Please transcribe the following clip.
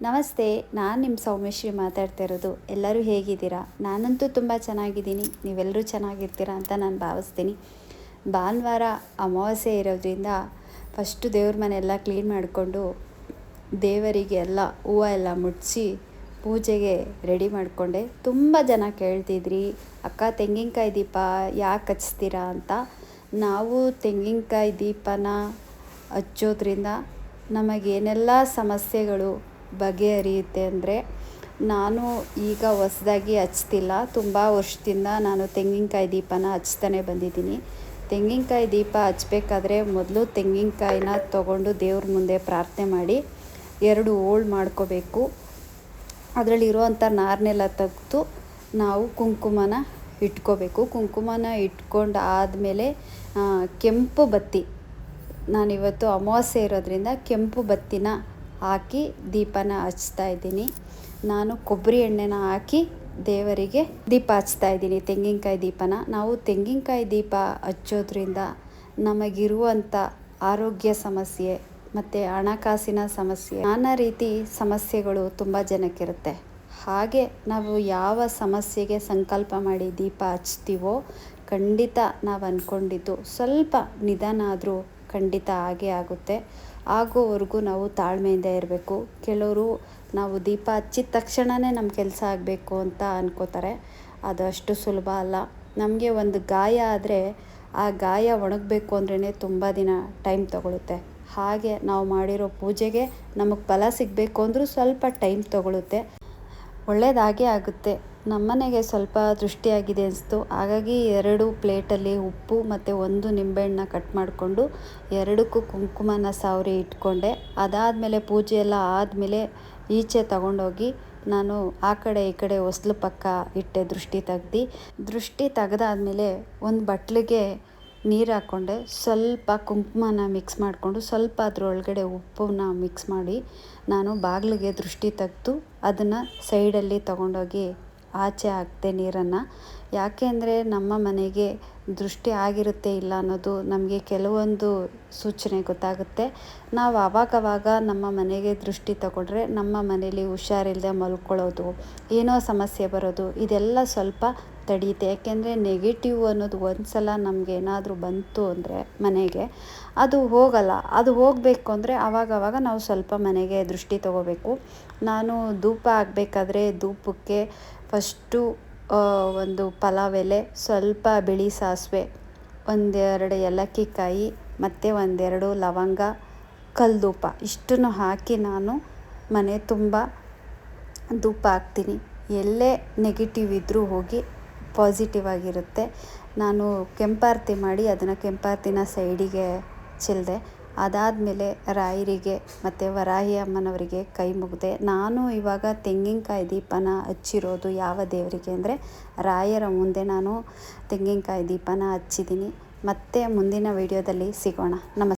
ನಮಸ್ತೆ, ನಾನು ನಿಮ್ಮ ಸೌಮ್ಯಶ್ರೀ ಮಾತಾಡ್ತಾ ಇರೋದು. ಎಲ್ಲರೂ ಹೇಗಿದ್ದೀರಾ? ನಾನಂತೂ ತುಂಬ ಚೆನ್ನಾಗಿದ್ದೀನಿ. ನೀವೆಲ್ಲರೂ ಚೆನ್ನಾಗಿರ್ತೀರಾ ಅಂತ ನಾನು ಭಾವಿಸ್ತೀನಿ. ಭಾನುವಾರ ಅಮಾವಾಸ್ಯೆ ಇರೋದ್ರಿಂದ ಫಸ್ಟು ದೇವ್ರ ಮನೆಯೆಲ್ಲ ಕ್ಲೀನ್ ಮಾಡಿಕೊಂಡು ದೇವರಿಗೆ ಎಲ್ಲ ಹೂವು ಎಲ್ಲ ಮುಟ್ಸಿ ಪೂಜೆಗೆ ರೆಡಿ ಮಾಡಿಕೊಂಡೆ. ತುಂಬ ಜನ ಕೇಳ್ತಿದ್ರಿ, ಅಕ್ಕ, ತೆಂಗಿನಕಾಯಿ ದೀಪ ಯಾಕೆ ಹಚ್ತೀರಾ? ಅಂತ. ನಾವು ತೆಂಗಿನಕಾಯಿ ದೀಪನ ಹಚ್ಚೋದ್ರಿಂದ ನಮಗೇನೆಲ್ಲ ಸಮಸ್ಯೆಗಳು ಬಗೆಹರಿಯುತ್ತೆ ಅಂದರೆ ನಾನು ಈಗ ಹೊಸ್ದಾಗಿ ಹಚ್ತಿಲ್ಲ. ತುಂಬ ವರ್ಷದಿಂದ ನಾನು ತೆಂಗಿನಕಾಯಿ ದೀಪನ ಹಚ್ತಾನೆ ಬಂದಿದ್ದೀನಿ. ತೆಂಗಿನಕಾಯಿ ದೀಪ ಹಚ್ಬೇಕಾದ್ರೆ ಮೊದಲು ತೆಂಗಿನಕಾಯಿನ ತೊಗೊಂಡು ದೇವ್ರ ಮುಂದೆ ಪ್ರಾರ್ಥನೆ ಮಾಡಿ, ಎರಡು ಓಲ್ಡ್ ಮಾಡ್ಕೋಬೇಕು. ಅದರಲ್ಲಿರುವಂಥ ನಾರನ್ನೆಲ್ಲ ತೆಗೆದು ನಾವು ಕುಂಕುಮನ ಇಟ್ಕೋಬೇಕು. ಕುಂಕುಮನ ಇಟ್ಕೊಂಡು ಆದಮೇಲೆ ಕೆಂಪು ಬತ್ತಿ. ನಾನಿವತ್ತು ಅಮಾವಾಸ್ಯೆ ಇರೋದ್ರಿಂದ ಕೆಂಪು ಬತ್ತಿನ ಹಾಕಿ ದೀಪನ ಹಚ್ತಾ ಇದ್ದೀನಿ. ನಾನು ಕೊಬ್ಬರಿ ಎಣ್ಣೆನ ಹಾಕಿ ದೇವರಿಗೆ ದೀಪ ಹಚ್ತಾ ಇದ್ದೀನಿ, ತೆಂಗಿನಕಾಯಿ ದೀಪನ. ನಾವು ತೆಂಗಿನಕಾಯಿ ದೀಪ ಹಚ್ಚೋದ್ರಿಂದ ನಮಗಿರುವಂಥ ಆರೋಗ್ಯ ಸಮಸ್ಯೆ ಮತ್ತು ಹಣಕಾಸಿನ ಸಮಸ್ಯೆ, ನಾನಾ ರೀತಿ ಸಮಸ್ಯೆಗಳು ತುಂಬ ಜನಕ್ಕಿರುತ್ತೆ. ಹಾಗೆ ನಾವು ಯಾವ ಸಮಸ್ಯೆಗೆ ಸಂಕಲ್ಪ ಮಾಡಿ ದೀಪ ಹಚ್ತೀವೋ ಖಂಡಿತ ನಾವು ಅಂದ್ಕೊಂಡಿದ್ದು ಸ್ವಲ್ಪ ನಿಧಾನ ಆದರೂ ಖಂಡಿತ ಆಗೇ ಆಗುತ್ತೆ. ಆಗೋವರೆಗೂ ನಾವು ತಾಳ್ಮೆಯಿಂದ ಇರಬೇಕು. ಕೆಲವರು ನಾವು ದೀಪ ಹಚ್ಚಿದ ತಕ್ಷಣವೇ ನಮ್ಮ ಕೆಲಸ ಆಗಬೇಕು ಅಂತ ಅನ್ಕೋತಾರೆ. ಅದು ಅಷ್ಟು ಸುಲಭ ಅಲ್ಲ. ನಮಗೆ ಒಂದು ಗಾಯ ಆದರೆ ಆ ಗಾಯ ಒಣಗಬೇಕು ಅಂದ್ರೇ ತುಂಬ ದಿನ ಟೈಮ್ ತಗೊಳುತ್ತೆ. ಹಾಗೆ ನಾವು ಮಾಡಿರೋ ಪೂಜೆಗೆ ನಮಗೆ ಫಲ ಸಿಗಬೇಕು ಅಂದರೂ ಸ್ವಲ್ಪ ಟೈಮ್ ತಗೊಳುತ್ತೆ. ಒಳ್ಳೆಯದಾಗೇ ಆಗುತ್ತೆ. ನಮ್ಮನೆಗೆ ಸ್ವಲ್ಪ ದೃಷ್ಟಿಯಾಗಿದೆ ಅನಿಸ್ತು. ಹಾಗಾಗಿ ಎರಡು ಪ್ಲೇಟಲ್ಲಿ ಉಪ್ಪು ಮತ್ತು ಒಂದು ನಿಂಬೆಹಣ್ಣ ಕಟ್ ಮಾಡಿಕೊಂಡು ಎರಡಕ್ಕೂ ಕುಂಕುಮನ ಸಾವರಿ ಇಟ್ಕೊಂಡೆ. ಅದಾದಮೇಲೆ ಪೂಜೆ ಎಲ್ಲ ಆದಮೇಲೆ ಈಚೆ ತಗೊಂಡೋಗಿ ನಾನು ಆ ಕಡೆ ಈ ಕಡೆ ಹೊಸ್ಲು ಪಕ್ಕ ಇಟ್ಟೆ ದೃಷ್ಟಿ ತೆಗ್ದು. ದೃಷ್ಟಿ ತೆಗೆದಾದ್ಮೇಲೆ ಒಂದು ಬಟ್ಲಿಗೆ ನೀರು ಹಾಕ್ಕೊಂಡೆ ಸ್ವಲ್ಪ ಕುಂಕುಮನ ಮಿಕ್ಸ್ ಮಾಡಿಕೊಂಡು ಸ್ವಲ್ಪ ಅದರೊಳಗಡೆ ಉಪ್ಪನ್ನ ಮಿಕ್ಸ್ ಮಾಡಿ ನಾನು ಬಾಗಿಲಿಗೆ ದೃಷ್ಟಿ ತೆಗೆದು ಅದನ್ನು ಸೈಡಲ್ಲಿ ತೊಗೊಂಡೋಗಿ ಆಚೆ ಹಾಕ್ದೆ ನೀರನ್ನು ಯಾಕೆ ಅಂದರೆ ನಮ್ಮ ಮನೆಗೆ ದೃಷ್ಟಿ ಆಗಿರುತ್ತೆ ಇಲ್ಲ ಅನ್ನೋದು ನಮಗೆ ಕೆಲವೊಂದು ಸೂಚನೆ ಗೊತ್ತಾಗುತ್ತೆ. ನಾವು ಆವಾಗವಾಗ ನಮ್ಮ ಮನೆಗೆ ದೃಷ್ಟಿ ತಗೊಂಡ್ರೆ ನಮ್ಮ ಮನೇಲಿ ಹುಷಾರಿಲ್ಲದೆ ಮಲ್ಕೊಳ್ಳೋದು, ಏನೋ ಸಮಸ್ಯೆ ಬರೋದು, ಇದೆಲ್ಲ ಸ್ವಲ್ಪ ತಡೆಯುತ್ತೆ ಯಾಕೆಂದರೆ ನೆಗೆಟಿವ್ ಅನ್ನೋದು ಒಂದು ಸಲ ನಮಗೆ ಏನಾದರೂ ಬಂತು ಅಂದರೆ ಮನೆಗೆ, ಅದು ಹೋಗಲ್ಲ. ಅದು ಹೋಗಬೇಕು ಅಂದರೆ ಆವಾಗವಾಗ ನಾವು ಸ್ವಲ್ಪ ಮನೆಗೆ ದೃಷ್ಟಿ ತಗೋಬೇಕು. ನಾನು ಧೂಪ ಆಗಬೇಕಾದ್ರೆ ಧೂಪಕ್ಕೆ ಫಸ್ಟು ಒಂದು ಪಲಾವ್ ಎಲೆ ಸ್ವಲ್ಪ ಬಿಳಿ ಸಾಸಿವೆ, ಒಂದೆರಡು ಏಲಕ್ಕಿ ಕಾಯಿ ಮತ್ತು ಒಂದೆರಡು ಲವಂಗ, ಕಲ್ದೂಪ. ಇಷ್ಟನ್ನು ಹಾಕಿ ನಾನು ಮನೆ ತುಂಬ ಧೂಪ ಹಾಕ್ತೀನಿ. ಎಲ್ಲೇ ನೆಗೆಟಿವ್ ಇದ್ದರೂ ಹೋಗಿ ಪಾಸಿಟಿವ್ ಆಗಿರುತ್ತೆ. ನಾನು ಕೆಂಪಾರತಿ ಮಾಡಿ ಅದನ್ನು ಕೆಂಪಾರತಿನ ಸೈಡಿಗೆ ಚೆಲ್ಲಿದೆ ಅದಾದಮೇಲೆ ರಾಯರಿಗೆ ಮತ್ತು ವರಾಹಿ ಅಮ್ಮನವರಿಗೆ ಕೈ ಮುಗಿದೆ. ನಾನು ಇವಾಗ ತೆಂಗಿನಕಾಯಿ ದೀಪನ ಹಚ್ಚಿರೋದು ಯಾವ ದೇವರಿಗೆ ಅಂದರೆ ರಾಯರ ಮುಂದೆ ನಾನು ತೆಂಗಿನಕಾಯಿ ದೀಪನ ಹಚ್ಚಿದ್ದೀನಿ. ಮತ್ತೆ ಮುಂದಿನ ವೀಡಿಯೋದಲ್ಲಿ ಸಿಗೋಣ. ನಮಸ್ತೆ